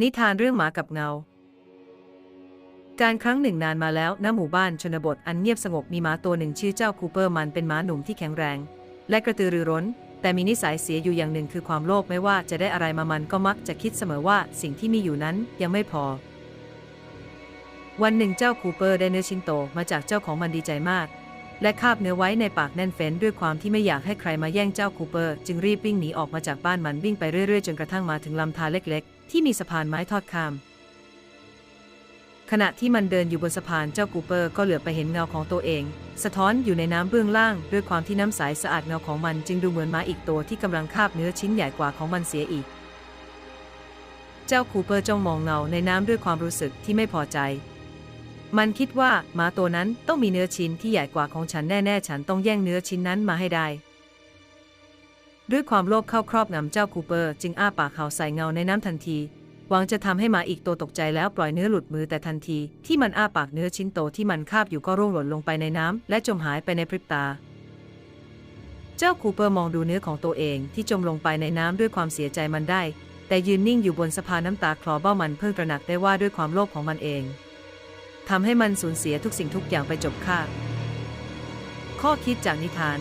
นิทานเรื่องหมากับเงา การครั้งหนึ่งนานมาแล้วณหมู่บ้านชนบทอันเงียบสงบมีหมาตัวหนึ่งชื่อเจ้าคูเปอร์มันเป็นหมาหนุ่มที่แข็งแรง และกระตือรือร้น แต่มีนิสัยเสียอยู่อย่างหนึ่งคือความโลภไม่ว่าจะได้อะไรมามันก็มักจะคิดเสมอว่าสิ่งที่มีอยู่นั้นยังไม่พอ วันหนึ่งเจ้าคูเปอร์ได้เนื้อชิ้นโตมาจากเจ้าของมันดีใจมาก และคาบเนื้อไว้ในปากแน่นเฟ้นด้วยความที่ไม่อยากให้ใครมาแย่งเจ้าคูเปอร์ จึงรีบวิ่งหนีออกมาจากบ้านมันวิ่งไปเรื่อยๆจนกระทั่งมาถึงลำธารเล็กๆ ที่มีสะพานไม้ทอดข้าม ขณะที่มันเดินอยู่บนสะพานเจ้าคูเปอร์ก็เหลือไปเห็นเงาของตัวเอง สะท้อนอยู่ในน้ำเบื้องล่าง ด้วยความที่น้ำใสสะอาดเงาของมันจึงดูเหมือนม้าอีกตัวที่กำลังคาบเนื้อชิ้นใหญ่กว่าของมันเสียอีก เจ้าคูเปอร์จ้องมองเงาในน้ำด้วยความรู้สึกที่ไม่พอใจ มันคิดว่าหมาตัวนั้นต้องมีเนื้อชิ้นที่ใหญ่กว่าของฉันแน่ๆ ฉันต้องแย่งเนื้อชิ้นนั้นมาให้ได้ ด้วยความโลภเข้าครอบงำเจ้าคูเปอร์จึงอ้าปากเขาใส่เงาในน้ำทันที หวังจะทำให้หมาอีกตัวตกใจแล้วปล่อยเนื้อหลุดมือแต่ทันที ที่มันอ้าปากเนื้อชิ้นโตที่มันคาบอยู่ก็ร่วงหล่นลงไปในน้ำและจมหายไปในพริบตา เจ้าคูเปอร์มองดูเนื้อของตัวเองที่จมลงไปในน้ำด้วยความเสียใจมันได้ แต่ยืนนิ่งอยู่บนสะพานน้ำตาคลอเบ้ามันเพิ่งตระหนักได้ว่าด้วยความโลภของมันเองทำให้มันสูญเสียทุกสิ่งทุกอย่างไปจบค่าข้อคิดจากนิทาน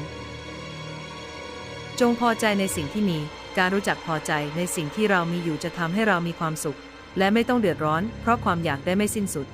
จงพอใจในสิ่งที่มี การรู้จักพอใจในสิ่งที่เรามีอยู่จะทำให้เรามีความสุข และไม่ต้องเดือดร้อน เพราะความอยากได้ไม่สิ้นสุด